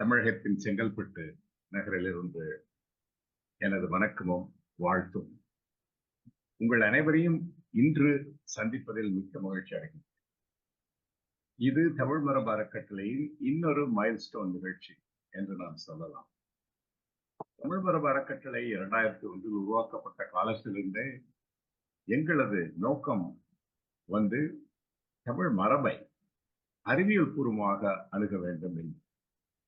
தமிழகத்தின் செங்கல்பட்டு நகரிலிருந்து எனது வணக்கமும் வாழ்த்தும். உங்கள் அனைவரையும் இன்று சந்திப்பதில் மிக்க மகிழ்ச்சி அடைகின்றேன் இது தமிழ் மரபு அறக்கட்டளையின் இன்னொரு மைல்ஸ்டோன் நிகழ்ச்சி என்று நாம் சொல்லலாம். தமிழ் மரபு அறக்கட்டளை இரண்டாயிரத்தி ஒன்றில் உருவாக்கப்பட்ட காலத்திலிருந்தே எங்களது நோக்கம் வந்து தமிழ் மரபை அறிவியல் பூர்வமாக அணுக வேண்டும் என்று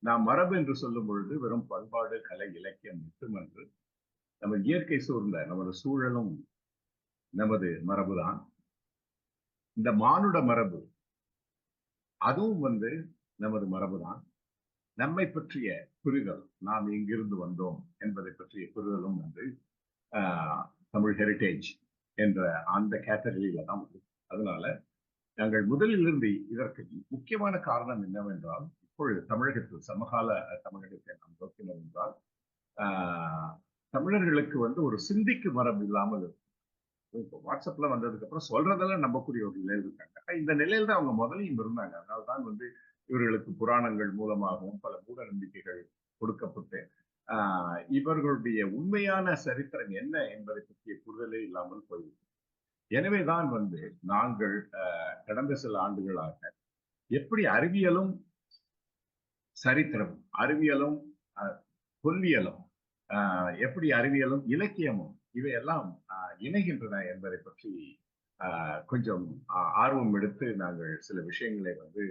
நாம் மரபு என்று சொல்லும் பொழுது வெறும் பண்பாடு கலை இலக்கியம் மட்டுமன்று நம்ம இயற்கை சூழ்ந்த நமது சூழலும் நமது மரபுதான். இந்த மானுட மரபு அதுவும் வந்து நமது மரபுதான். நம்மை பற்றிய புரிதல் நாம் எங்கிருந்து வந்தோம் என்பதை பற்றிய புரிதலும் வந்து தமிழ் ஹெரிட்டேஜ் என்ற அந்த கேட்டகரியில தான் அதனால நாங்கள் முதலிலிருந்து இதற்கு முக்கியமான காரணம் என்னவென்றால் இப்பொழுது தமிழகத்தில் சமகால தமிழகத்தை நாம் நோக்கினோம் என்றால் தமிழர்களுக்கு வந்து ஒரு சிந்திக்கு மரம் இல்லாமல் இருக்கும். இப்போ வாட்ஸ்அப்ல வந்ததுக்கு அப்புறம் சொல்றதெல்லாம் நம்பக்கூடிய ஒரு நிலையில் இருக்காங்க. இந்த நிலையில தான் அவங்க முதலையும் இருந்தாங்க. அதனால தான் வந்து இவர்களுக்கு புராணங்கள் மூலமாகவும் பல மூட நம்பிக்கைகள் கொடுக்கப்பட்டு ஆஹ் இவர்களுடைய உண்மையான சரித்திரம் என்ன என்பதை பற்றிய புரிதலே இல்லாமல் எனவே எனவேதான் வந்து நாங்கள் கடந்த சில ஆண்டுகளாக எப்படி அறிவியலும் சரித்திரம் அறிவியலும் தொல்வியலும் எப்படி அறிவியலும் இலக்கியமும் இவையெல்லாம் இணைகின்றன என்பதை பற்றி கொஞ்சம் ஆர்வம் எடுத்து நாங்கள் சில விஷயங்களை வந்து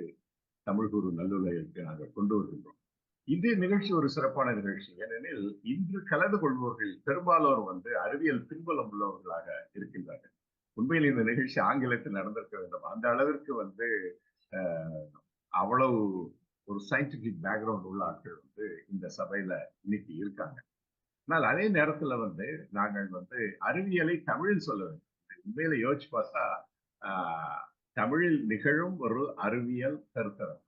தமிழ் குரு நல்லுலகிற்கு நாங்கள் கொண்டு வருகின்றோம். இந்த நிகழ்ச்சி ஒரு சிறப்பான நிகழ்ச்சி. ஏனெனில் இன்று கலந்து கொள்பவர்கள் பெரும்பாலோர் வந்து அறிவியல் பின்புலம் உள்ளவர்களாக இருக்கின்றார்கள். உண்மையில் இந்த நிகழ்ச்சி ஆங்கிலத்தில் நடந்திருக்க வேண்டும். அந்த அளவிற்கு வந்து அவ்வளவு ஒரு சயின்டிபிக் பேக்ரவுண்ட் உள்ள ஆட்கள் வந்து இந்த சபையில இன்னைக்கு இருக்காங்க. ஆனால் அதே நேரத்துல வந்து நாங்கள் வந்து அறிவியலை தமிழில் சொல்ல வேண்டும். உண்மையில யோசிச்சு பார்த்தா தமிழில் நிகழும் ஒரு அறிவியல் கருத்தரங்கம்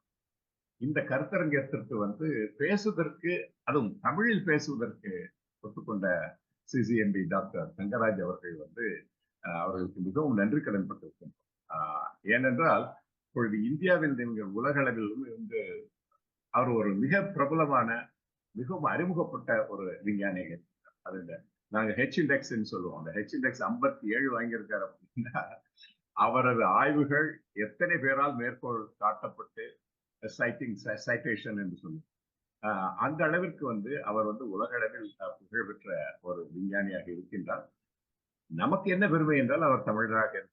இந்த கருத்தரங்கத்திற்கு வந்து பேசுவதற்கு அதுவும் தமிழில் பேசுவதற்கு ஒத்துக்கொண்ட சிசிஎம்பி டாக்டர் தங்கராஜ் அவர்கள் வந்து அவர்களுக்கு மிகவும் நன்றி கடன்பட்டிருக்கின்றோம் ஏனென்றால் இப்பொழுது இந்தியாவில் நீங்கள் உலகளவில் வந்து அவர் ஒரு மிக பிரபலமான மிகவும் அறிமுகப்பட்ட ஒரு விஞ்ஞானிகள். அது நாங்க ஹெச் இண்டெக்ஸ் சொல்லுவோம். அந்த ஹெச் இண்டெக்ஸ் ஐம்பத்தி ஏழு வாங்கியிருக்காரு அப்படின்னா அவரது ஆய்வுகள் எத்தனை பேரால் மேற்கோள் காட்டப்பட்டு சைட்டிங் சைட்டேஷன் என்று சொல்லுவோம். அந்த அளவிற்கு வந்து அவர் வந்து உலகளவில் புகழ்பெற்ற ஒரு விஞ்ஞானியாக இருக்கின்றார். நமக்கு என்ன பெருமை என்றால் அவர் தமிழராக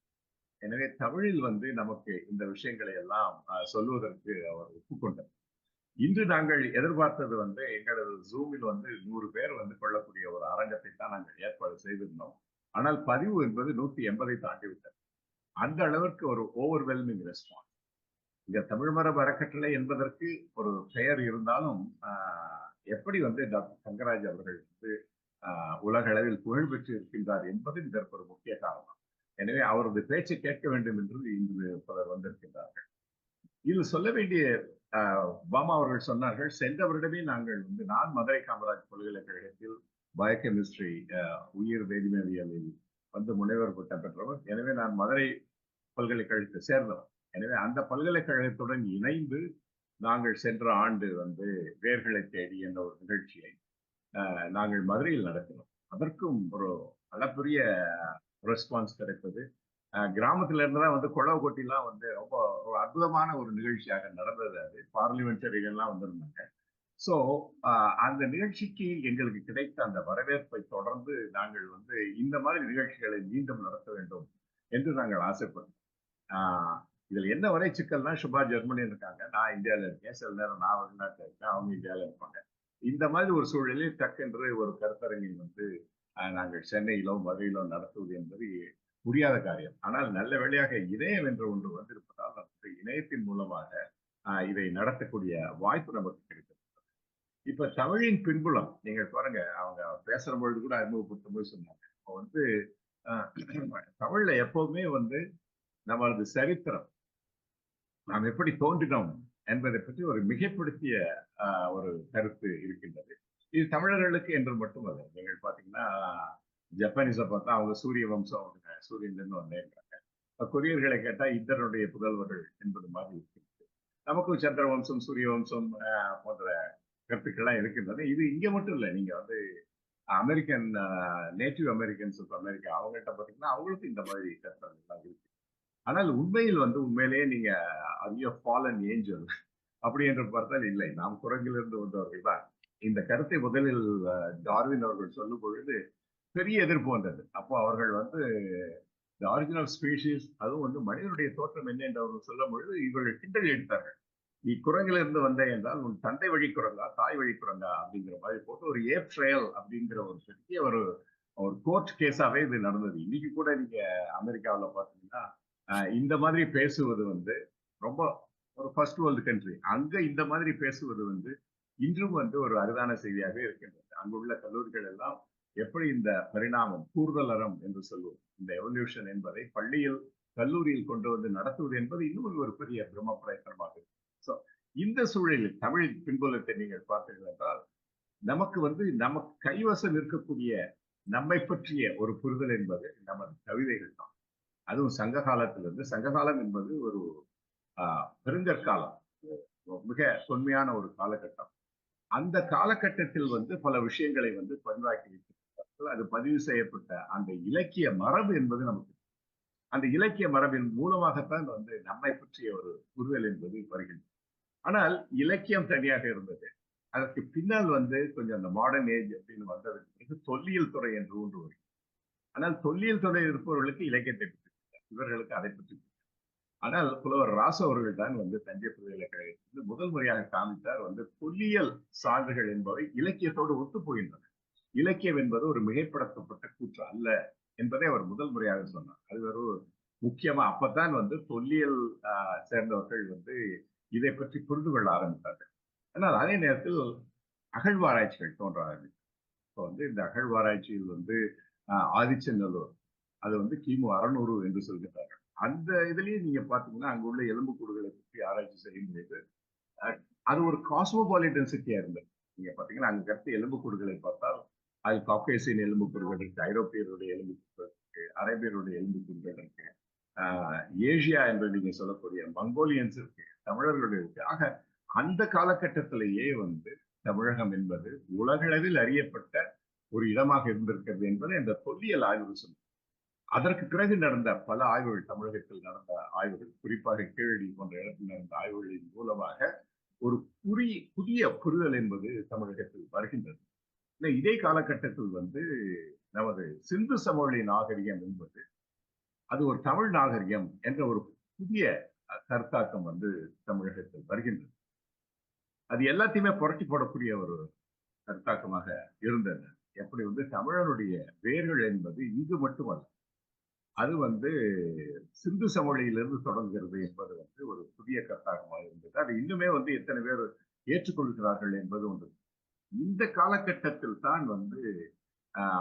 எனவே தமிழில் வந்து நமக்கு இந்த விஷயங்களை எல்லாம் சொல்வதற்கு அவர் ஒப்புக்கொண்டார். இன்று நாங்கள் எதிர்பார்த்தது வந்து எங்களது ஜூமில் வந்து நூறு பேர் வந்து கொள்ளக்கூடிய ஒரு அரங்கத்தை தான் நாங்கள் ஏற்பாடு செய்திருந்தோம். ஆனால் பதிவு என்பது நூத்தி எண்பதை தாண்டி விட்டது அந்த அளவிற்கு ஒரு ஓவர்வெல்மிங் ரெஸ்பான்ஸ் இங்க தமிழ் மரபு அறக்கட்டளை என்பதற்கு ஒரு பெயர் இருந்தாலும் எப்படி வந்து டாக்டர் தங்கராஜ் அவர்கள் வந்து உலக அளவில் புகழ் பெற்று இருக்கின்றார் என்பது இதற்கு ஒரு முக்கிய காரணம். எனவே அவரது பேச்சை கேட்க வேண்டும் என்று இன்று பலர் வந்திருக்கின்றார்கள். இதில் சொல்ல வேண்டிய பாமா அவர்கள் சொன்னார்கள் சென்ற வருடமே நாங்கள் வந்து நான் மதுரை காமராஜ் பல்கலைக்கழகத்தில் பயோகெமிஸ்ட்ரி உயிர் வேதிமவியலில் வந்து முனைவர் பட்டம் பெற்றவர். எனவே நான் மதுரை பல்கலைக்கழகத்தை சேர்ந்தவர். எனவே அந்த பல்கலைக்கழகத்துடன் இணைந்து நாங்கள் சென்ற ஆண்டு வந்து வேர்களை தேடி என்ற ஒரு நிகழ்ச்சியை நாங்கள் மதுரையில் நடத்தினோம். அதற்கும் ஒரு அளப்பெரிய ரெஸ்பான்ஸ் கிடைப்பது. கிராமத்துல இருந்துதான் வந்து குழவு கொட்டிலாம் வந்து ரொம்ப ஒரு அற்புதமான ஒரு நிகழ்ச்சியாக நடந்தது அது. பார்லிமெண்டரிகள்லாம் வந்திருந்தாங்க. ஸோ அந்த நிகழ்ச்சிக்கு எங்களுக்கு கிடைத்த அந்த வரவேற்பை தொடர்ந்து நாங்கள் வந்து இந்த மாதிரி நிகழ்ச்சிகளை மீண்டும் நடத்த வேண்டும் என்று நாங்கள் ஆசைப்பட்டோம் இதுல என்ன வரை சிக்கல்னா சுபா ஜெர்மனி இருக்காங்க. நான் இந்தியாவில் இருக்கேன். சில நேரம் நான் வெளிநாட்டில் இருக்கேன். அவங்க இந்தியாவில் இருப்பாங்க. இந்த மாதிரி ஒரு சூழலில் டக்கென்று ஒரு கருத்தரங்கில் வந்து நாங்கள் சென்னையிலோ மதுரையிலோ நடத்துவது என்பது முடியாத காரியம். ஆனால் நல்ல வேளையாக இணையம் என்ற ஒன்று வந்திருப்பதால் நமக்கு இணையத்தின் மூலமாக இதை நடத்தக்கூடிய வாய்ப்பு நமக்கு கிடைத்திருக்கிறது. இப்ப தமிழின் பின்புலம் நீங்கள் பாருங்க அவங்க பேசுற பொழுது கூட அறிமுகப்படுத்தும் போது சொன்னாங்க. இப்போ வந்து தமிழ்ல எப்பவுமே வந்து நம்மளது சரித்திரம் நாம் எப்படி தோன்றினோம் என்பதை பற்றி ஒரு மிகப்படுத்திய ஒரு கருத்து இருக்கின்றது. இது தமிழர்களுக்கு என்று மட்டுமல்ல நீங்கள் பாத்தீங்கன்னா ஜப்பானீஸை பார்த்தா அவங்க சூரிய வம்சம் அவங்க சூரியன்லேருந்து வந்தேன்றாங்க. கொரியர்களை கேட்டா இந்தனுடைய புதல்வர்கள் என்பது மாதிரி இருக்கிறது நமக்கும் சந்திர வம்சம் சூரிய வம்சம் போன்ற கருத்துக்கள்லாம் இருக்கின்றது. இது இங்க மட்டும் இல்லை. நீங்க வந்து American native Americans of America அவங்கள்ட்ட பார்த்தீங்கன்னா அவங்களுக்கும் இந்த மாதிரி கருத்துலாம் இருக்கு. ஆனால் உண்மையில் வந்து உண்மையிலேயே நீங்க அதிக ஃபாலன் ஏஞ்சல் அப்படி என்று பார்த்தால் இல்லை. நாம் குரங்கிலிருந்து வந்தவர்கள் தான். இந்த கருத்தை முதலில் டார்வின் அவர்கள் சொல்லும் பொழுது பெரிய எதிர்ப்பு வந்தது. அப்போ அவர்கள் வந்து த ஆரிஜினல் ஸ்பீஷீஸ் அதுவும் வந்து மனிதனுடைய தோற்றம் என்ன என்று அவர்கள் சொல்லும் பொழுது இவர்கள் கிண்டல் எடுத்தார்கள். நீ குரங்கிலிருந்து வந்த என்றால் உன் தந்தை வழி குரங்கா தாய் வழி குரங்கா? அப்படிங்கிற மாதிரி போட்டு ஒரு ஏப் ட்ரையல் அப்படிங்கிற ஒரு பெரிய ஒரு ஒரு கோர்ட் கேஸாவே இது நடந்தது. இன்னைக்கு கூட நீங்க அமெரிக்காவில் பார்த்தீங்கன்னா இந்த மாதிரி பேசுவது வந்து ரொம்ப ஒரு ஃபர்ஸ்ட் வேர்ல்டு கண்ட்ரி அங்க இந்த மாதிரி பேசுவது வந்து இன்றும் வந்து ஒரு அருதான செய்தியாக இருக்கின்றது. அங்குள்ள கல்லூரிகள் எல்லாம் எப்படி இந்த பரிணாமம் கூர்தலரம் என்று சொல்லுவோம் இந்த எவல்யூஷன் என்பதை பள்ளியில் கல்லூரியில் கொண்டு வந்து நடத்துவது என்பது இன்னும் ஒரு பெரிய பிரம்ம பிரயத்தனமாக இருக்கு ஸோ இந்த சூழலில் தமிழ் பின்புலத்தை நீங்கள் பார்த்தீர்கள் என்றால் நமக்கு வந்து நமக்கு கைவசம் இருக்கக்கூடிய நம்மை பற்றிய ஒரு புரிதல் என்பது நமது கவிதைகள் தான். அதுவும் சங்க காலத்திலிருந்து சங்ககாலம் என்பது ஒரு ஆஹ், பெருங்கற்காலம். மிக தொன்மையான ஒரு காலகட்டம். அந்த காலகட்டத்தில் வந்து பல விஷயங்களை வந்து பதிவாக்கி வைத்திருக்கிறார்கள் அது பதிவு செய்யப்பட்ட அந்த இலக்கிய மரபு என்பது நமக்கு அந்த இலக்கிய மரபின் மூலமாகத்தான் வந்து நம்மை பற்றிய ஒரு புரிதல் என்பது வருகின்றது. ஆனால் இலக்கியம் தனியாக இருந்தது. அதற்கு பின்னால் வந்து கொஞ்சம் அந்த மாடர்ன் ஏஜ் அப்படின்னு வந்ததுக்கு பிறகு தொல்லியல் துறை என்று ஒன்று வருகிறது. ஆனால் தொல்லியல் துறை இருப்பவர்களுக்கு இலக்கியத்தை பற்றி இவர்களுக்கு அதை பற்றி ஆனால் புலவர் ராசு அவர்கள் தான் வந்து தஞ்சை பல்கலைக்கழகத்தில் முதல் முறையாக காமித்தார் வந்து தொல்லியல் சான்றுகள் என்பவை இலக்கியத்தோடு ஒத்து போகின்றன இலக்கியம் என்பது ஒரு மிகைப்படுத்தப்பட்ட கூற்று அல்ல என்பதை அவர் முதல் முறையாக சொன்னார். அது ஒரு முக்கியமா அப்பதான் வந்து தொல்லியல் சேர்ந்தவர்கள் வந்து இதை பற்றி புரிந்து கொள்ள ஆரம்பித்தார்கள். ஆனால் அதே நேரத்தில் அகழ்வாராய்ச்சிகள் தோன்ற ஆரம்பித்தது. இப்போ வந்து இந்த அகழ்வாராய்ச்சியில் வந்து ஆதிச்சநல்லூர் அது வந்து கிமு அறநூறு என்று சொல்கிறார்கள் அந்த இதுலயே நீங்க பாத்தீங்கன்னா அங்க உள்ள எலும்புக்கூடுகளை பற்றி ஆராய்ச்சி செய்யும் பொழுது அது ஒரு காஸ்மோபாலிட்டன் சிட்டியா இருந்தது. நீங்க பாத்தீங்கன்னா அங்க கருத்து எலும்புக்கூடுகளை பார்த்தால் அது காக்கேசியன் எலும்புக்கூடுகள் இருக்கு ஐரோப்பியருடைய எலும்புக்கூடுகள் இருக்கு அரேபியருடைய எலும்புக்கூடுகள் இருக்கு ஆஹ், ஏசியா என்று நீங்க சொல்லக்கூடிய மங்கோலியன்ஸ் இருக்கு தமிழர்களுடைய இருக்கு. ஆக அந்த காலகட்டத்திலேயே வந்து தமிழகம் என்பது உலகளவில் அறியப்பட்ட ஒரு இடமாக இருந்திருக்கிறது என்பதை இந்த தொல்லியல் ஆய்வு சொல்லும் அதற்கு பிறகு நடந்த பல ஆய்வுகள் தமிழகத்தில் நடந்த ஆய்வுகள் குறிப்பாக கீழடி போன்ற இடத்தில் நடந்த ஆய்வுகளின் மூலமாக ஒரு புரி புதிய புரிதல் என்பது தமிழகத்தில் வருகின்றது. இதே காலகட்டத்தில் வந்து நமது சிந்து சமவெளி நாகரிகம் என்பது அது ஒரு தமிழ் நாகரிகம் என்ற ஒரு புதிய கருத்தாக்கம் வந்து தமிழகத்தில் வருகின்றது. அது எல்லாத்தையுமே புரட்டி போடக்கூடிய ஒரு கருத்தாக்கமாக இருந்தது எப்படி வந்து தமிழனுடைய வேர்கள் என்பது இங்கு மட்டுமல்ல அது வந்து சிந்து சமொழியிலிருந்து தொடங்குகிறது என்பது வந்து ஒரு புதிய கட்டாகமாக இருந்தது. அது இன்னுமே வந்து எத்தனை பேர் ஏற்றுக்கொள்கிறார்கள் என்பது ஒன்று. இந்த காலகட்டத்தில் தான் வந்து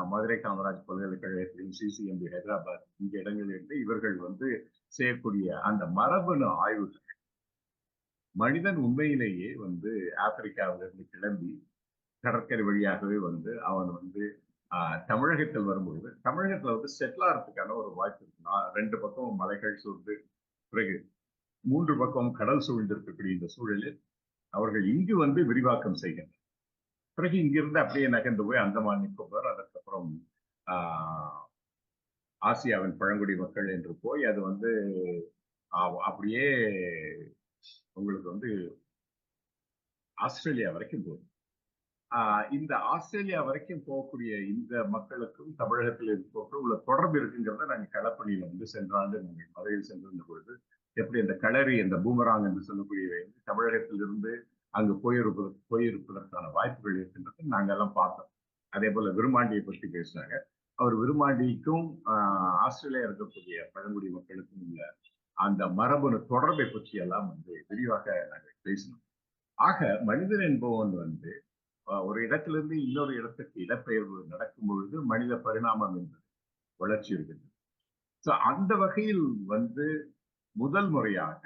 மதுரை காமராஜ் பல்கலைக்கழகத்திலும் சிசிஎம்பி ஹைதராபாத் இந்த இடங்களிலிருந்து இவர்கள் வந்து செய்யக்கூடிய அந்த மரபணு ஆய்வுகள் மனிதன் உண்மையிலேயே வந்து ஆப்பிரிக்காவிலிருந்து கிளம்பி கடற்கரை வழியாகவே வந்து அவன் வந்து தமிழகத்தில் வரும்பொழுது தமிழகத்துல வந்து செட்டில் ஆகிறதுக்கான ஒரு வாய்ப்பு இருக்கு. நான் ரெண்டு பக்கம் மலைகள் சூழ்ந்து பிறகு மூன்று பக்கம் கடல் சூழ்ந்திருக்கக்கூடிய இந்த சூழலில் அவர்கள் இங்கு வந்து விரிவாக்கம் செய்கின்றனர். பிறகு இங்கிருந்து அப்படியே நகர்ந்து போய் அந்தமான் நிக்கோபார் அதற்கப்புறம் ஆசியாவின் பழங்குடி மக்கள் என்று போய் அது வந்து அப்படியே உங்களுக்கு வந்து ஆஸ்திரேலியா வரைக்கும் போகுது இந்த ஆஸ்திரேலியா வரைக்கும் போகக்கூடிய இந்த மக்களுக்கும் தமிழகத்தில் இருப்பவர்களுக்கும் உள்ள தொடர்பு இருக்குங்கிறத நாங்கள் களப்பணியில் வந்து சென்ற ஆண்டு நாங்கள் மதுரையில் சென்றிருந்த பொழுது எப்படி அந்த களரி அந்த பூமராங் என்று சொல்லக்கூடியவை வந்து தமிழகத்திலிருந்து அங்கு போயிருப்பதற்கு போயிருப்பதற்கான வாய்ப்புகள் இருக்கின்றது நாங்கள் எல்லாம் பார்த்தோம். அதே போல விருமாண்டியை பற்றி பேசினாங்க. அவர் விருமாண்டிக்கும் ஆஸ்திரேலியா இருக்கக்கூடிய பழங்குடி மக்களுக்கும் உள்ள அந்த மரபணு தொடர்பை பற்றி எல்லாம் வந்து விரிவாக நாங்கள் பேசினோம். ஆக மனிதன் என்பவன் வந்து ஒரு இடத்திலிருந்து இன்னொரு இடத்துக்கு இடப்பெயர்வு நடக்கும் பொழுது மனித பரிணாமம் என்பது வளர்ச்சி இருக்கின்றது ஸோ அந்த வகையில் வந்து முதல் முறையாக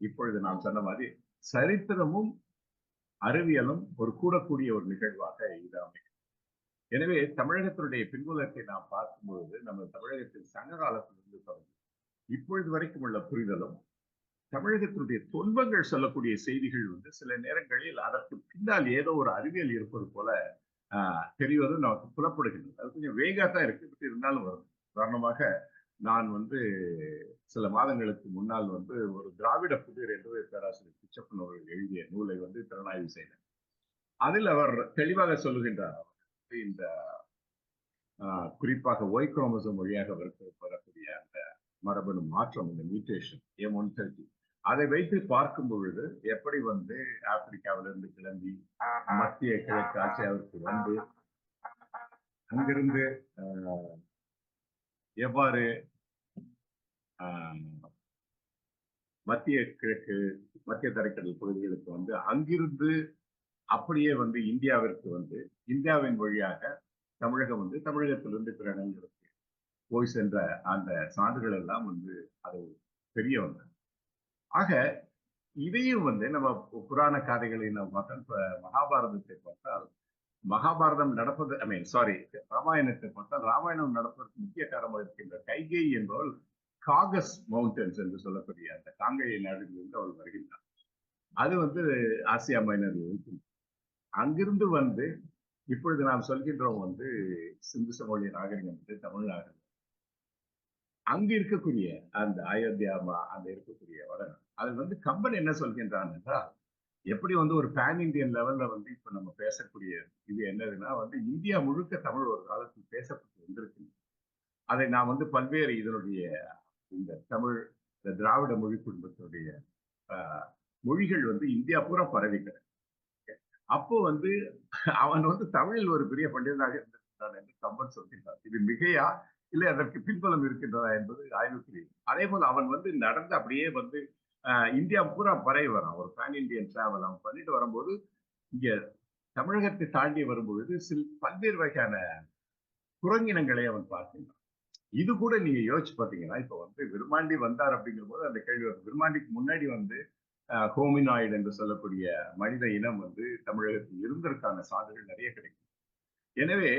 இப்பொழுது நான் சொன்ன மாதிரி சரித்திரமும் அறிவியலும் ஒரு கூடக்கூடிய ஒரு நிகழ்வாக இது அமைக்கும் எனவே தமிழகத்தினுடைய பின்புலத்தை நாம் பார்க்கும்பொழுது நம்ம தமிழகத்தில் சங்க காலத்திலிருந்து தொடங்கி இப்பொழுது வரைக்கும் உள்ள புரிதலும் தமிழகத்தினுடைய துன்பங்கள் சொல்லக்கூடிய செய்திகள் வந்து சில நேரங்களில் அதற்கு பின்னால் ஏதோ ஒரு அறிவியல் இருப்பது போல தெரிவதும் நமக்கு புலப்படுகின்றது. அது கொஞ்சம் வேகா தான் இருக்கு. பட் இருந்தாலும் வரும். உதாரணமாக நான் வந்து சில மாதங்களுக்கு முன்னால் வந்து ஒரு திராவிட புதிர் என்று பேராசிரியர் பிச்சப்பன் அவர்கள் எழுதிய நூலை வந்து திறனாய்வு செய்தேன். அதில் அவர் தெளிவாக சொல்லுகின்றார். இந்த குறிப்பாக ஒய் குரோமசம் வழியாக வரக்கூடிய அந்த மரபணு மாற்றம் இந்த மியூட்டேஷன் எம் ஒன் தேர்ட்டி அதை வைத்து பார்க்கும் பொழுது எப்படி வந்து ஆப்பிரிக்காவிலிருந்து கிளம்பி மத்திய கிழக்கு ஆசியாவிற்கு வந்து அங்கிருந்து எவ்வாறு மத்திய கிழக்கு மத்திய தரைக்கடல் பகுதிகளுக்கு வந்து அங்கிருந்து அப்படியே வந்து இந்தியாவிற்கு வந்து இந்தியாவின் வழியாக தமிழகம் வந்து தமிழகத்திலிருந்து பிற இடங்களுக்கு போய் சென்ற அந்த சான்றுகள் எல்லாம் வந்து அது தெரிய வந்தது ஆக இதையும் வந்து நம்ம புராண கதைகளை நம்ம பார்த்தால் இப்ப மகாபாரதத்தை பார்த்தால் மகாபாரதம் நடப்பது ஐ மீன் சாரி ராமாயணத்தை பார்த்தால் ராமாயணம் நடப்பதற்கு முக்கிய காரணமாக இருக்கின்ற கைகை என்பவள் காகஸ் மவுண்டன்ஸ் என்று சொல்லக்கூடிய அந்த காங்கையை நாடுகளிலிருந்து அவள் வருகின்றார் அது வந்து ஆசியா மைனர் அங்கிருந்து வந்து இப்பொழுது நாம் சொல்கின்றோம் வந்து சிந்து சமோழிய நாகரிகம் வந்து தமிழ் நாகரிகம். அங்கு இருக்கக்கூடிய அந்த அயோத்தியாமா அந்த இருக்கக்கூடிய வடநாடு அதில் வந்து கம்பன் என்ன சொல்கின்றான் என்றால் எப்படி வந்து ஒரு பேன் இந்தியன் லெவல்ல வந்து இப்ப நம்ம பேசக்கூடிய இது என்னதுன்னா வந்து இந்தியா முழுக்க தமிழ் ஒரு காலத்தில் பேசப்பட்டு வந்திருக்கு அதை நான் வந்து பல்வேறு இதனுடைய இந்த தமிழ் இந்த திராவிட மொழி குடும்பத்தினுடைய மொழிகள் வந்து இந்தியா பூரா பரவிக்கிறேன் அப்போ வந்து அவன் வந்து தமிழில் ஒரு பெரிய பண்டிதனாக இருந்திருக்கிறான் என்று கம்பன் சொல்கின்றான். இது மிகையா இல்லை அதற்கு பின்புலம் இருக்கின்றதா என்பது ஆய்வுக்குரியது அதே போல் அவன் வந்து நடந்து அப்படியே வந்து இந்தியா பூரா பரவி வரான் ஒரு பேன் இந்தியன் டிராவல் அவன் பண்ணிட்டு வரும்போது இங்கே தமிழகத்தை தாண்டி வரும்பொழுது சில பல்வேறு வகையான குரங்கினங்களை அவன் பார்க்கின்றான். இது கூட நீங்க யோசிச்சு பார்த்தீங்கன்னா இப்போ வந்து விருமாண்டி வந்தார் அப்படிங்கிற போது அந்த கேள்வி வரும் விருமாண்டிக்கு முன்னாடி வந்து ஹோமினாய்டு என்று சொல்லக்கூடிய மனித இனம் வந்து தமிழகத்தில் இருந்ததற்கான சான்றுகள் நிறைய கிடைக்கும். எனவே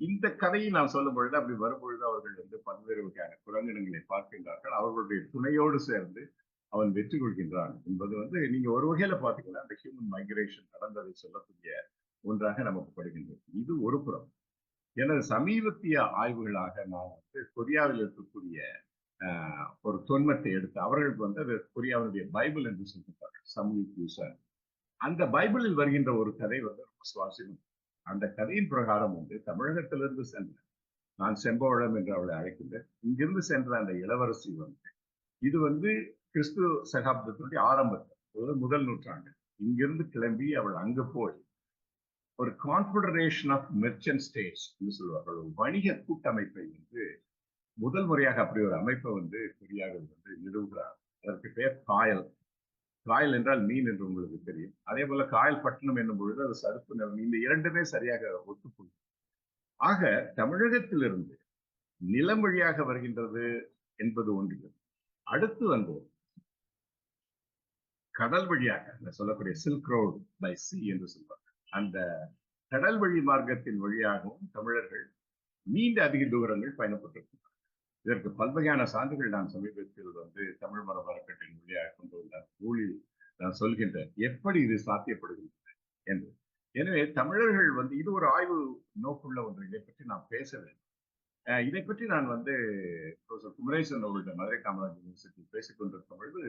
இந்த கதையை நான் சொல்லும் பொழுது அப்படி வரும்பொழுது அவர்கள் வந்து பல்வேறு வகையான குரங்கினங்களை பார்க்கின்றார்கள். அவர்களுடைய துணையோடு சேர்ந்து அவன் வெற்றி கொள்கின்றான் என்பது வந்து நீங்க ஒரு வகையில பாத்தீங்கன்னா அந்த ஹியூமன் மைக்ரேஷன் நடந்ததை சொல்லக்கூடிய ஒன்றாக நமக்கு படுகின்றது. இது ஒரு புறம். எனது சமீபத்திய ஆய்வுகளாக நான் வந்து கொரியாவில் இருக்கக்கூடிய ஒரு தொன்மத்தை எடுத்து அவர்களுக்கு வந்து அது கொரியாவுடைய பைபிள் என்று சொல்கிறார்கள் சமூக அந்த பைபிளில் வருகின்ற ஒரு கதை வந்து ரொம்ப சுவாரஸ்யம் அந்த கதையின் பிரகாரம் வந்து தமிழகத்திலிருந்து சென்ற நான் செம்பவழம் என்று அவளை அழைக்கின்றேன். இங்கிருந்து சென்ற அந்த இளவரசி வந்து இது வந்து கிறிஸ்து சகாப்தத்தினுடைய ஆரம்பத்தில் முதல் நூற்றாண்டு இங்கிருந்து கிளம்பி அவள் அங்கு போய் ஒரு கான்ஃபெடரேஷன் ஆஃப் மெர்ச்சன்ட் ஸ்டேட்ஸ் என்று சொல்வார்கள். ஒரு வணிக கூட்டமைப்பை வந்து முதல் முறையாக அப்படி ஒரு அமைப்பை வந்து கொரியாவில் வந்து நிறுவுகிறார். அதற்கு பேர் காயல். காயல் என்றால் மீன் என்று உங்களுக்கு தெரியும். அதே போல காயல் பட்டணம் என்னும் பொழுது அது சருப்பு நிலம் இந்த இரண்டுமே சரியாக ஒத்துப்போகும் ஆக தமிழகத்திலிருந்து நிலம் வழியாக வருகின்றது என்பது ஒன்று அடுத்து வந்து கடல் வழியாக சொல்லக்கூடிய சில்க் ரோடு பை சி என்று சொல்வாங்க. அந்த கடல் வழி மார்க்கத்தின் வழியாகவும் தமிழர்கள் நீண்ட அதிக தூரங்கள் பயணப்பட்டிருக்கிறார் இதற்கு பல்வகையான சான்றுகள் நான் சமீபத்தில் வந்து தமிழ் மரபு அறக்கட்டளை வழியாக கொண்டு வந்தார் நூலில் நான் சொல்கின்றேன். எப்படி இது சாத்தியப்படுகின்றது என்று. எனவே தமிழர்கள் வந்து இது ஒரு ஆய்வு நோக்குள்ள ஒன்று. இதை பற்றி நான் பேச வேண்டும். இதை பற்றி நான் வந்து ப்ரொஃபசர் குமரேசன் அவர்கள்ட்ட மதுரை காமராஜ் யூனிவர்சிட்டி பேசிக்கொண்டிருக்கும் பொழுது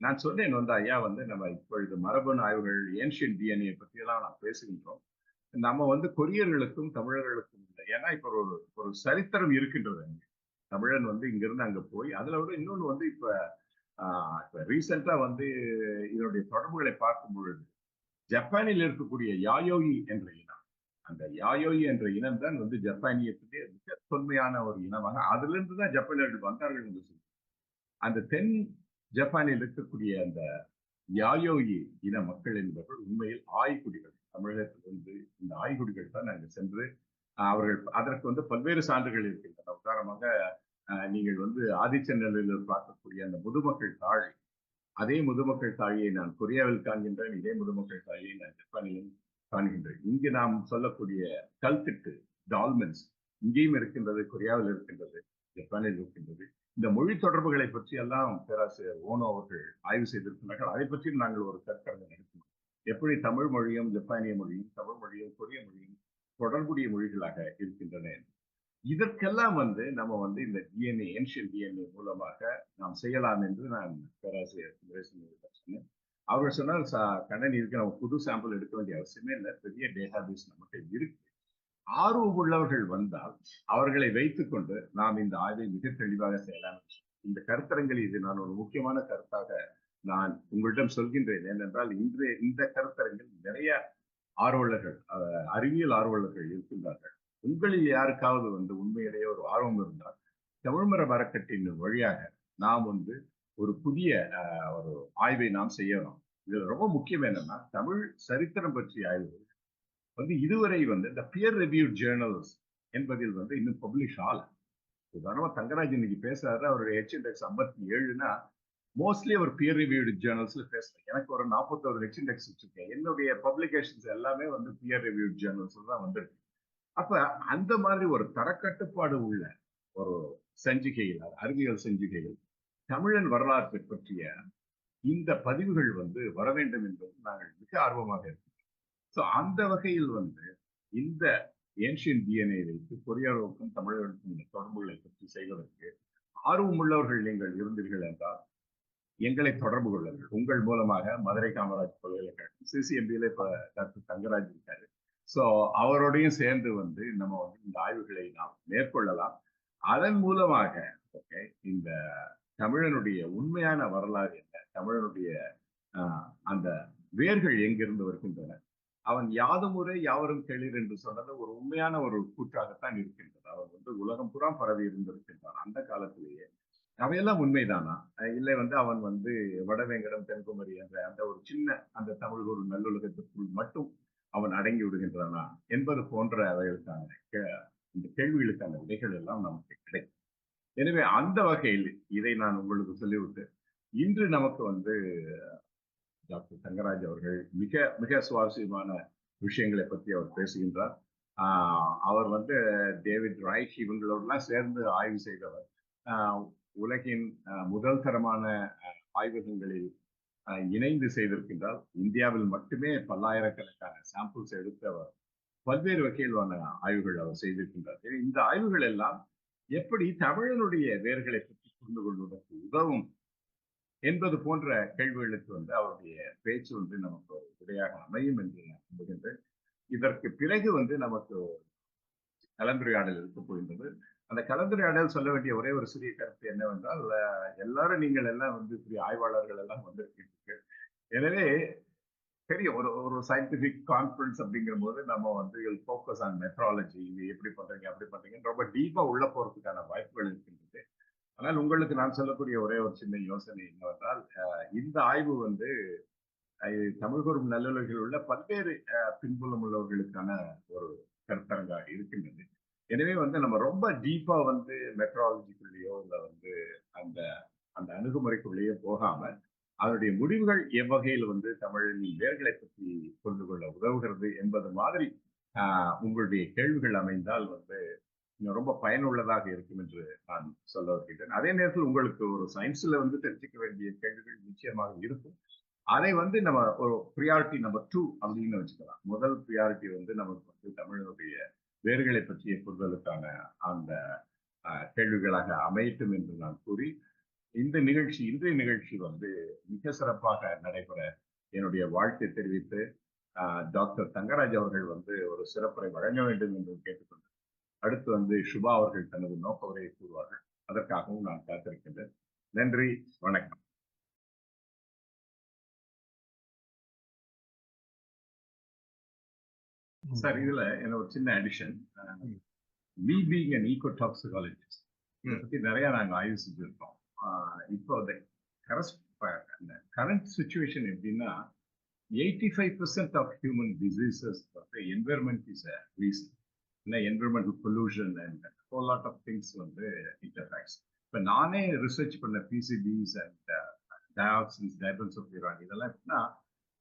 நான் சொன்னேன் வந்து ஐயா வந்து நம்ம இப்பொழுது மரபணு ஆய்வுகள் ஏன்ஷியன் டிஎன்ஏ பற்றியெல்லாம் நான் பேசுகின்றோம். நம்ம வந்து கொரியர்களுக்கும் தமிழர்களுக்கும் இல்லை. ஏன்னா இப்போ ஒரு ஒரு சரித்திரம் இருக்கின்றது அங்கே. தமிழன் வந்து இங்கிருந்து அங்க போய் அதுல விட இன்னொன்னு வந்து இப்ப இப்ப ரீசெண்டா வந்து இதனுடைய தொடர்புகளை பார்க்கும் பொழுது ஜப்பானில் இருக்கக்கூடிய யாயோயி என்ற இனம் அந்த யாயோயி என்ற இனம் தான் வந்து ஜப்பானியத்திலே மிக தொன்மையான ஒரு இனமாக அதுல இருந்து தான் ஜப்பானியர்கள் வந்தார்கள் என்று சொல்லி. அந்த தென் ஜப்பானில் இருக்கக்கூடிய அந்த யாயோயி இன மக்கள் என்பவர்கள் உண்மையில் ஆய்குடிகள் தமிழகத்திலிருந்து இந்த ஆய்குடிகள் தான் அங்கு சென்று அவர்கள் அதற்கு வந்து பல்வேறு சான்றுகள் இருக்கின்றன. உதாரணமாக நீங்கள் வந்து ஆதிச்சநிலையில் பார்க்கக்கூடிய அந்த முதுமக்கள் தாழி அதே முதுமக்கள் தாழியை நான் கொரியாவில் காண்கின்றேன் இதே முதுமக்கள் தாழியை நான் ஜப்பானிலும் காண்கின்றேன். இங்கு நாம் சொல்லக்கூடிய கல்திட்டு டால்மென்ஸ் இங்கேயும் இருக்கின்றது கொரியாவில் இருக்கின்றது ஜப்பானில் இருக்கின்றது. இந்த மொழி தொடர்புகளை பற்றி எல்லாம் பேராசிரியர் ஓனோ அவர்கள் ஆய்வு செய்திருக்கிறார்கள். அதை பற்றி நாங்கள் ஒரு கற்கரங்கு நடத்தினோம். எப்படி தமிழ் மொழியும் ஜப்பானிய மொழியும் தமிழ் மொழியும் கொரிய மொழியும் தொடர்புடைய மொழிகளாக இருக்கின்றன இதற்கெல்லாம் வந்து நம்ம வந்து இந்த டிஎன்ஏ ஏன்ஷியன் டிஎன்ஏ மூலமாக நாம் செய்யலாம் என்று நான் பேராசிரியர் சொன்னேன். அவர் சொன்னால் கண்ணன் இருக்கு நம்ம புது சாம்பிள் எடுக்க வேண்டிய அவசியமே இல்லை. பெரிய டேட்டாபேஸ் நம்மகிட்ட இருக்கு. ஆர்வம் உள்ளவர்கள் வந்தால் அவர்களை வைத்துக்கொண்டு நாம் இந்த ஆய்வை மிக தெளிவாக செய்யலாம். இந்த கருத்தரங்கில் இது நான் ஒரு முக்கியமான கருத்தாக நான் உங்களிடம் சொல்கின்றேன். ஏனென்றால் இன்றைய இந்த கருத்தரங்கில் நிறைய ஆர்வலர்கள் அறிவியல் ஆர்வலர்கள் இருக்கின்றார்கள். உங்களில் யாருக்காவது வந்து உண்மையிலேயே ஒரு ஆர்வம் இருந்தால் தமிழ்மர மரக்கட்டின் வழியாக நாம் வந்து ஒரு புதிய ஒரு ஆய்வை நாம் செய்யணும். இதுல ரொம்ப முக்கியம் என்னன்னா தமிழ் சரித்திரம் பற்றிய ஆய்வு வந்து இதுவரை வந்து இந்த பியர் ரிவ்யூ ஜேர்னல்ஸ் என்பதில் வந்து இன்னும் பப்ளிஷ் ஆகல. உதாரணமா தங்கராஜ் இன்னைக்கு பேசுறாரு அவருடைய ஹெச் இண்டெக்ஸ் ஐம்பத்தி ஏழுனா மோஸ்ட்லி அவர் பியர் ரிவியூடு ஜேர்னல்ஸ்ல பேசுறேன் எனக்கு ஒரு நாற்பத்தோரு ஹெச் இண்டெக்ஸ் வச்சிருக்கேன். என்னுடைய பப்ளிகேஷன்ஸ் எல்லாமே வந்து பியர் ரிவ்யூ ஜேர்னல்ஸ்ல தான் வந்திருக்கு. அப்ப அந்த மாதிரி ஒரு தரக்கட்டுப்பாடு உள்ள ஒரு சஞ்சிகையில் அறிவியல் சஞ்சிகையில் தமிழன் வரலாற்றை பற்றிய இந்த பதிவுகள் வந்து வர வேண்டும் என்பது நாங்கள் மிக ஆர்வமாக இருக்கோம் ஸோ அந்த வகையில் வந்து இந்த ஏன்ஷியன் டிஎன்ஏ வைத்து கொரியாவுக்கும் தமிழர்களுக்கும் தொடர்புகளை பற்றி செய்வதற்கு ஆர்வமுள்ளவர்கள் நீங்கள் இருந்தீர்கள் என்றால் எங்களை தொடர்பு கொள்ளுங்கள். உங்கள் மூலமாக மதுரை காமராஜ் பல்கலைக்கழகம் சிசிஎம்பியில இப்ப டாக்டர் தங்கராஜ் இருக்காரு. ஸோ அவரோடையும் சேர்ந்து வந்து நம்ம வந்து இந்த ஆய்வுகளை நாம் மேற்கொள்ளலாம். அதன் மூலமாக ஓகே இந்த தமிழனுடைய உண்மையான வரலாறு என்ன? தமிழனுடைய அந்த வேர்கள் எங்கிருந்து வருகின்றன? அவன் யாதும் முறை யாவரும் கேளீர் என்று சொன்னது ஒரு உண்மையான ஒரு கூற்றாகத்தான் இருக்கின்றது. அவன் வந்து உலகம் புறம் பரவி இருந்திருக்கின்றான் அந்த காலத்திலேயே அவையெல்லாம் உண்மைதானா? இல்லை வந்து அவன் வந்து வடவேங்கடம் தென்குமரி என்ற அந்த ஒரு சின்ன அந்த தமிழ் ஒரு நல்லுலகத்திற்குள் மட்டும் அவன் அடங்கி விடுகின்றானா என்பது போன்ற அவைகளுக்கான இந்த கேள்விகளுக்கான விடைகள் எல்லாம் நமக்கு கிடைக்கும். எனவே அந்த வகையில் இதை நான் உங்களுக்கு சொல்லிவிட்டு இன்று நமக்கு வந்து டாக்டர் தங்கராஜ் அவர்கள் மிக மிக சுவாரஸ்யமான விஷயங்களை பற்றி அவர் பேசுகின்றார். அவர் வந்து டேவிட் ரைட் இவங்களோடலாம் சேர்ந்து ஆய்வு செய்தவர். உலகின் முதல் தரமான ஆய்வகங்களில் இணைந்து செய்திருக்கின்றார். இந்தியாவில் மட்டுமே பல்லாயிரக்கணக்கான சாம்பிள்ஸ் எடுத்து அவர் பல்வேறு வகையிலான ஆய்வுகள் அவர் செய்திருக்கின்றார். இந்த ஆய்வுகள் எல்லாம் எப்படி தமிழனுடைய வேர்களை பற்றி புரிந்து கொள்வதற்கு உதவும் என்பது போன்ற கேள்விகளுக்கு வந்து அவருடைய பேச்சு வந்து நமக்கு ஒரு விடையாக அமையும் என்று நான் நம்புகின்றேன். இதற்கு பிறகு வந்து நமக்கு கலந்துரையாடல் இருக்க போகின்றது. அந்த கலந்துரையாடல் சொல்ல வேண்டிய ஒரே ஒரு சிறிய கருத்து என்னவென்றால் எல்லாரும் நீங்கள் எல்லாம் வந்து இப்படி ஆய்வாளர்கள் எல்லாம் வந்திருக்கீர்கள் எனவே பெரிய ஒரு ஒரு சயின்டிபிக் கான்ஃபரன்ஸ் அப்படிங்கிற போது நம்ம வந்து ஃபோக்கஸ் ஆன் மெட்ராலஜி இது எப்படி பண்றீங்க அப்படி பண்றீங்கன்னு ரொம்ப டீப்பா உள்ள போறதுக்கான வாய்ப்புகள் இருக்கின்றது. ஆனால் உங்களுக்கு நான் சொல்லக்கூடிய ஒரே ஒரு சின்ன யோசனை என்னவென்றால் இந்த ஆய்வு வந்து தமிழ் கூறும் நல்லுலகில் உள்ள பல்வேறு பின்புலம் உள்ளவர்களுக்கான ஒரு கருத்தரங்காக இருக்கின்றது. எனவே வந்து நம்ம ரொம்ப டீப்பா வந்து மெட்ராலஜிக்குள்ளேயோ இல்லை வந்து அந்த அந்த அணுகுமுறைக்குள்ளேயோ போகாம அதனுடைய முடிவுகள் எவ்வகையில் வந்து தமிழின் வேர்களை பற்றி புரிந்து கொள்ள உதவுகிறது என்பது மாதிரி உங்களுடைய கேள்விகள் அமைந்தால் வந்து ரொம்ப பயனுள்ளதாக இருக்கும் என்று நான் சொல்ல வருகிறேன். அதே நேரத்தில் உங்களுக்கு ஒரு சயின்ஸ்ல வந்து தெரிஞ்சுக்க வேண்டிய கேள்விகள் நிச்சயமாக இருக்கும். அதை வந்து நம்ம ஒரு ப்ரியாரிட்டி நம்பர் டூ அப்படின்னு வச்சுக்கலாம். முதல் ப்ரியாரிட்டி வந்து நமக்கு வந்து தமிழனுடைய வேர்களை பற்றிய புரிதலுக்கான அந்த கேள்விகளாக அமையட்டும் என்று நான் கூறி இந்த நிகழ்ச்சி இன்றைய நிகழ்ச்சி வந்து மிக சிறப்பாக நடைபெற என்னுடைய வாழ்த்தை தெரிவித்து டாக்டர் தங்கராஜ் அவர்கள் வந்து ஒரு சிறப்புரை வழங்க வேண்டும் என்று கேட்டுக்கொண்டு அடுத்து வந்து சுபா அவர்கள் தனது நோக்க உரையை கூறுவார்கள். அதற்காகவும் நான் காத்திருக்கின்றேன். நன்றி வணக்கம். சார் இதுல என்ன ஒரு சின்ன addition me. Being an ecotoxicologist இதை பத்தி நிறைய நாங்க ஆய்வு செஞ்சிருக்கோம். இப்போ அந்த கரண்ட் சுச்சுவேஷன் எப்படின்னா eighty five percent of human diseases வந்து என்விரான்மெண்ட் இஸ் அ ரீசன் இல்லை environmental pollution and whole lot of things வந்து இட் அஃபெக்ட்ஸ் இப்போ நானே ரிசர்ச் பண்ண PCBs and dioxins dibenzo of furan இதெல்லாம் எப்படின்னா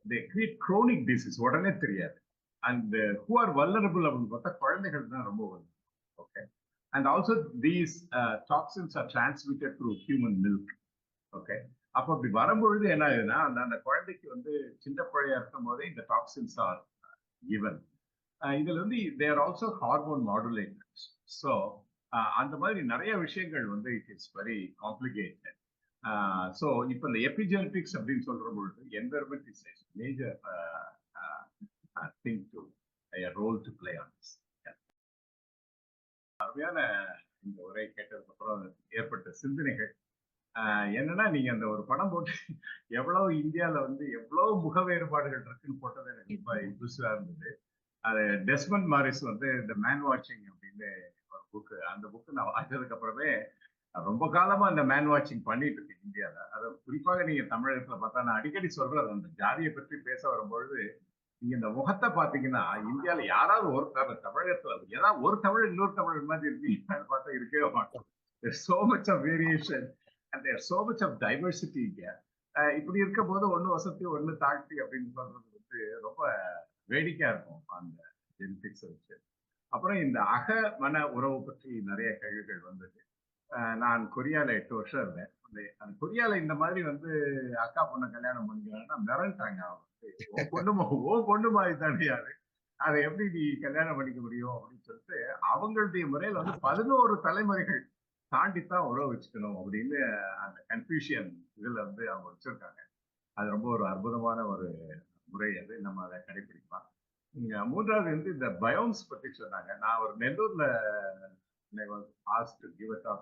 தே கிரியேட் க்ரோனிக் டிசீஸ் உடனே தெரியாது. அண்ட் ஹூ ஆர் வல்லரபிள் அப்படின்னு பார்த்தா குழந்தைகள் தான் ரொம்ப வந்து okay and also these toxins are transmitted through human milk okay அப்போ அப்படி வரும்பொழுது என்ன ஆகுதுன்னா அந்த அந்த குழந்தைக்கு வந்து சின்ன குழையா இருக்கும் போதே இந்த டாக்ஸின்ஸ் ஆர் ஈவன் இதுல வந்து there also hormone modulators so அந்த மாதிரி நிறைய விஷயங்கள் வந்து it is very complicated so இப்போ இந்த எபிஜெனட்டிக்ஸ் அப்படின்னு சொல்ற பொழுது environment is major thing to role to play on this அருமையான இந்த உரை கேட்டதுக்கு அப்புறம் ஏற்பட்ட சிந்தனைகள். என்னன்னா நீங்க அந்த ஒரு படம் போட்டு எவ்வளவு இந்தியால வந்து எவ்வளவு முக வேறுபாடுகள் இருக்குன்னு போட்டது எனக்கு ரொம்ப இருந்தது. அது டெஸ்மண்ட் மாரிஸ் வந்து இந்த மேன் வாட்சிங் அப்படின்னு ஒரு புக்கு அந்த புக்கு நான் வாசிச்சதுக்கு அப்புறமே ரொம்ப காலமா அந்த மேன் வாட்சிங் பண்ணிட்டு இருக்கேன் இந்தியால. அதை குறிப்பாக நீங்க தமிழகத்துல பார்த்தா நான் அடிக்கடி சொல்றது அந்த ஜாதியை பற்றி பேச வரும்பொழுது நீங்க இந்த முகத்தை பாத்தீங்கன்னா இந்தியால யாராவது ஒரு தமிழகத்துல ஏதாவது ஒரு தமிழ் இன்னொரு தமிழ் மாதிரி இருக்கீங்க. பார்த்தா இருக்கவே மாட்டோம். So much of variation and there so much of diversity இங்க. இப்படி இருக்கும் போது ஒண்ணு வசதி ஒண்ணு தாழ்த்தி அப்படின்னு சொல்றது வந்து ரொம்ப வேடிக்கையா இருக்கும் அந்த ஜெனடிக்ஸ் வச்சு. அப்புறம் இந்த அக மன உறவு பற்றி நிறைய கேள்விகள் வந்தது. நான் கொரியால எட்டு வருஷம் இருந்தேன். அந்த கொரியால இந்த மாதிரி வந்து அக்கா பொண்ணை கல்யாணம் பண்ணிக்கிறாங்கன்னா மிரண்டாங்க அவங்க. பொண்ணுமா ஓ பொண்ணு மாதிரி தனியாரு அதை. எப்படி நீ கல்யாணம் பண்ணிக்க முடியும் அப்படின்னு சொல்லிட்டு அவங்களுடைய முறையில வந்து பதினோரு தலைமுறைகள் தாண்டித்தான் உறவு வச்சுக்கணும் அப்படின்னு அந்த கன்ஃபியூஷன் இதுல வந்து அவங்க வச்சிருக்காங்க. அது ரொம்ப ஒரு அற்புதமான ஒரு முறை அது. நம்ம அதை கடைபிடிக்கலாம் மூன்றாவது வந்து இந்த பயோம்ஸ் பத்தி சொன்னாங்க. நான் ஒரு நெல்லூர்ல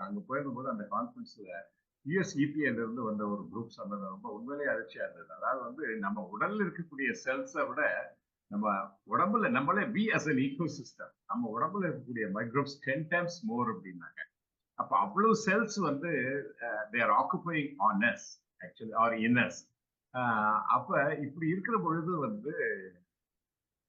அங்க போயிருந்தபோது அந்த கான்ஃபரன்ஸ்ல யூஎஸ் வந்த ஒரு குரூப் சொன்னது ரொம்ப உண்மையிலேயே அதிர்ச்சியாக இருந்தது. அதாவது வந்து நம்ம உடலில் இருக்கக்கூடிய செல்ஸை விட நம்ம உடம்புல நம்மளே be as an ecosystem நம்ம உடம்புல இருக்கக்கூடிய மைக்ரோப்ஸ் டென் டைம்ஸ் மோர் அப்படின்னாங்க. அப்போ அவ்வளவு செல்ஸ் வந்து they're occupying on us actually are in us அப்போ இப்படி இருக்கிற பொழுது வந்து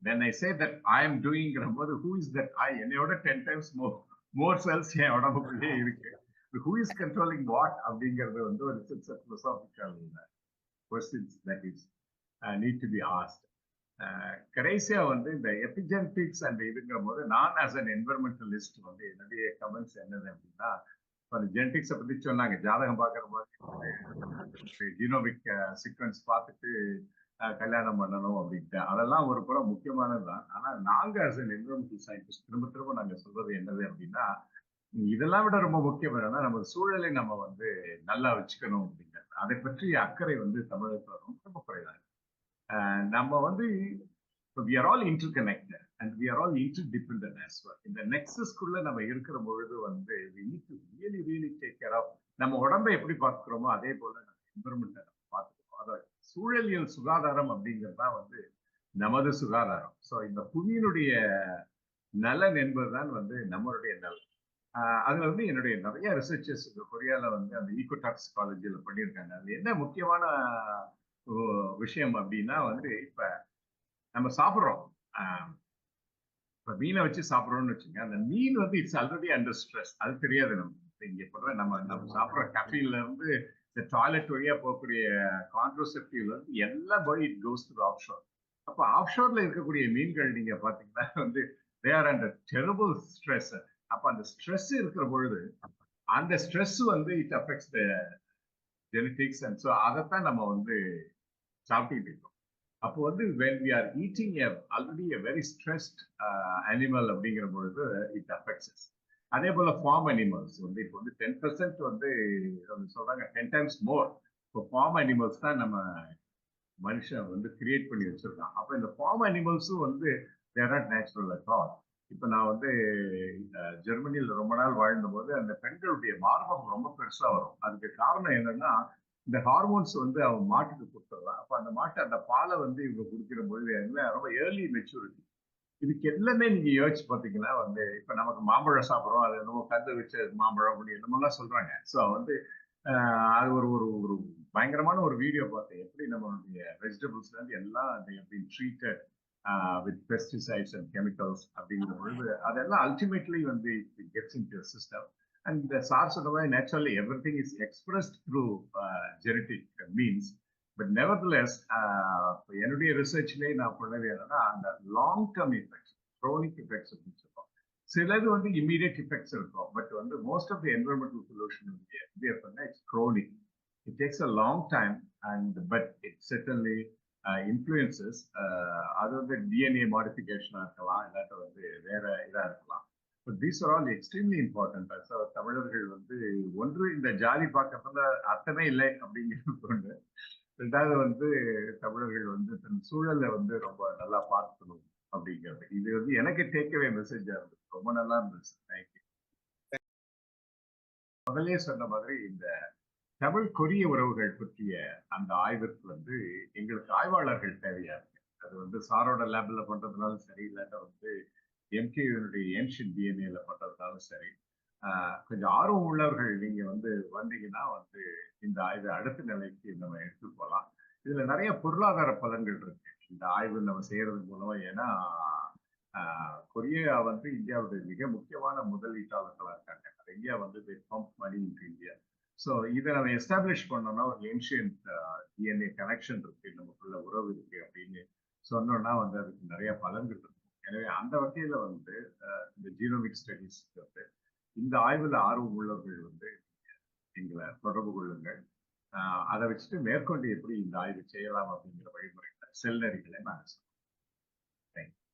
தென் ஐ சே தட் ஐ எம் டூயிங்கிற போது ஹூ இஸ் தட் ஐ என்னையோட ten times more more cells என் உடம்புக்குள்ளே இருக்கு. ஹூ இஸ் கண்ட்ரோலிங் வாட் அப்படிங்கிறது வந்து ஒரு six philosophical questions that is need to be asked கடைசியா வந்து இந்த எபிஜெனட்டிக்ஸ் அண்ட் இதுங்கிற போது நான் ஆஸ் அன் என்வரன்மெண்டலிஸ்ட் வந்து என்னுடைய கமெண்ட்ஸ் என்னது அப்படின்னா அந்த ஜெனட்டிக்ஸை பத்தி சொன்னாங்க. ஜாதகம் பார்க்குற மாதிரி ஜீனோமிக் சீக்வன்ஸ் uh, பார்த்துட்டு uh, கல்யாணம் பண்ணணும் அப்படின்ட்டு. அதெல்லாம் ஒரு புறம் முக்கியமானதுதான். ஆனா நாங்க ஆஸ் அன் என்வரன்மெண்டல் சயின்டிஸ்ட் திரும்ப திரும்ப நாங்க சொல்றது என்னது அப்படின்னா இதெல்லாம் விட ரொம்ப முக்கியம் என்னன்னா நம்ம சூழலை நம்ம வந்து நல்லா வச்சுக்கணும் அப்படிங்கிறது. அதை பற்றி அக்கறை வந்து தமிழகத்துல ரொம்ப ரொம்ப குறைவாங்க நம்ம வந்து we are all interconnected and we are all interdependent as well இந்த நெக்ஸஸ்குள்ள நம்ம இருக்கிற பொழுது வந்து we need to really really take care of நம்ம உடம்பை எப்படி பார்த்துக்கிறோமோ அதே போல நம்ம என்வரன்மெண்ட்டை நம்ம பார்த்துக்கிறோம். அதாவது சூழலியல் சுகாதாரம் அப்படிங்கிறது தான் வந்து நமது சுகாதாரம். ஸோ இந்த புவியினுடைய நலன் என்பதுதான் வந்து நம்மளுடைய நலன். அதுல வந்து என்னுடைய நிறைய ரிசர்ச்சர்ஸ் கொரியால வந்து அந்த ஈகோடாக்சிகாலஜியில் பண்ணியிருக்காங்க. அது என்ன முக்கியமான விஷயம் அப்படின்னா வந்து இப்ப நம்ம சாப்பிட்றோம். இப்ப மீனை வச்சு சாப்பிட்றோம்னு வச்சுங்க அந்த மீன் வந்து இட்ஸ் ஆல்ரெடி அண்டர் ஸ்ட்ரெஸ் அது தெரியாது நம்ம இங்க போடுற நம்ம நம்ம சாப்பிட்ற கஃபீன்ல இருந்து இந்த டாய்லெட் வழியா போகக்கூடிய கான்ட்ரோசெப்டிவ்ல இருந்து எல்லாம் போய் it goes to offshore அப்ப ஆஃப் ஷோர்ல இருக்கக்கூடிய மீன்கள் நீங்க பாத்தீங்கன்னா வந்து they are under terrible stress அப்ப அந்த ஸ்ட்ரெஸ் இருக்கிற பொழுது அந்த ஸ்ட்ரெஸ் வந்து it affects the genetics and so அதைத்தான் நம்ம வந்து சாப்பிட்டுட்டு இருக்கோம். அப்போ வந்து when we are eating a already a very stressed animal அப்படிங்கிற பொழுது இட் அஃபெக்ட்ஸ் அதே போல ஃபார்ம் அனிமல்ஸ் வந்து இப்போ வந்து டென் பர்சன்ட் வந்து சொல்றாங்க டென் டைம்ஸ் மோர் இப்போ ஃபார்ம் அனிமல்ஸ் தான் நம்ம மனுஷன் வந்து கிரியேட் பண்ணி வச்சிருக்கான். அப்போ இந்த ஃபார்ம் அனிமல்ஸும் வந்து they're not natural at all இப்போ நான் வந்து ஜெர்மனியில் ரொம்ப நாள் வாழ்ந்த போது அந்த பெண்களுடைய மார்பகம் ரொம்ப பெருசா வரும். அதுக்கு காரணம் என்னன்னா இந்த ஹார்மோன்ஸ் வந்து அவன் மாட்டுக்கு கொடுத்துடலாம். அப்ப அந்த மாட்டு அந்த பாலை வந்து இவங்க குடிக்கிற பொழுது என்ன ரொம்ப ஏர்லி மெச்சூரிட்டி இதுக்கு எல்லாமே நீங்க யோசிச்சு பார்த்தீங்கன்னா வந்து இப்ப நமக்கு மாம்பழம் சாப்பிட்றோம் அது என்னமோ கந்து வச்ச மாம்பழம் அப்படி என்னமோலாம் சொல்றாங்க. ஸோ வந்து அது ஒரு ஒரு ஒரு பயங்கரமான ஒரு வீடியோ பார்த்தேன். எப்படி நம்மளுடைய வெஜிடபிள்ஸ்ல இருந்து எல்லாம் எப்படி treated with pesticides and chemicals அப்படிங்கிற பொழுது அதெல்லாம் அல்டிமேட்லி வந்து gets in system And the SARS otherwise naturally everything is expressed through uh, genetic means. But nevertheless, என்னுடைய ரிசர்ச்லேயே நான் பண்ணது என்னன்னா அந்த long term effects chronic effects அப்படின்னு சொல்லுவோம் சிலது வந்து இம்மீடியட் எஃபெக்ட்ஸ் இருக்கும். பட் வந்து most of the environmental solution வந்து it's chronic it takes a long time and but it certainly influences அது வந்து டிஎன்ஏ மாடிஃபிகேஷனாக இருக்கலாம் இல்லாட்ட வந்து வேற இதாக இருக்கலாம். These are all extremely important so தமிழர்கள் வந்து ஒன்று இந்த ஜாதி பார்க்கறதுல அர்த்தமே இல்லை அப்படிங்கிறது கொண்டு ரெண்டாவது வந்து தமிழர்கள் வந்து தன் சூழலை வந்து ரொம்ப நல்லா பார்த்துக்கணும் அப்படிங்கிறது. இது வந்து எனக்கு டேக்கவே மெசேஜா இருந்தது. ரொம்ப நல்லா இருந்துச்சு. தேங்க்யூ முதலே சொன்ன மாதிரி இந்த தமிழ் கொரிய உறவுகள் பற்றிய அந்த ஆய்விற்கு வந்து எங்களுக்கு ஆய்வாளர்கள் தேவையா இருக்கு. அது வந்து சாரோட லேப்ல பண்றதுனாலும் சரி இல்லாட்ட வந்து எம்கேனுடைய ஏன்ஷியன் டிஎன்ஏல பண்றதுனாலும் சரி. கொஞ்சம் ஆர்வம் உள்ளவர்கள் நீங்க வந்து வந்தீங்கன்னா வந்து இந்த ஆய்வை அடுத்த நிலைக்கு நம்ம எடுத்து போகலாம் இதுல நிறைய பொருளாதார பலன்கள் இருக்கு. இந்த ஆய்வு நம்ம செய்யறது மூலம் ஏன்னா கொரியா வந்து இந்தியாவுடைய மிக முக்கியமான முதலீட்டாளர்களா இருக்காங்க. இந்தியா வந்து மணி இன்டு இந்தியா ஸோ இதை நம்ம எஸ்டாப்ளிஷ் பண்ணோம்னா ஒரு ஏன்ஷியன்ட் டிஎன்ஏ கனெக்ஷன் இருக்கு நமக்குள்ள உறவு இருக்கு அப்படின்னு சொன்னோம்னா வந்து அதுக்கு நிறைய பலன்கள் இருக்கும். எனவே அந்த வகையில வந்து uh, இந்த ஜீனோமிக் ஸ்டடிஸ் வந்து இந்த ஆய்வில் ஆர்வம் உள்ளவர்கள் வந்து எங்களை தொடர்பு கொள்ளுங்கள். அதை வச்சுட்டு மேற்கொண்டு எப்படி இந்த ஆய்வு செய்யலாம் அப்படிங்கிற வழிமுறைகளை செல் நெறிகளை நாங்கள் சொல்லுவோம் தேங்க்யூ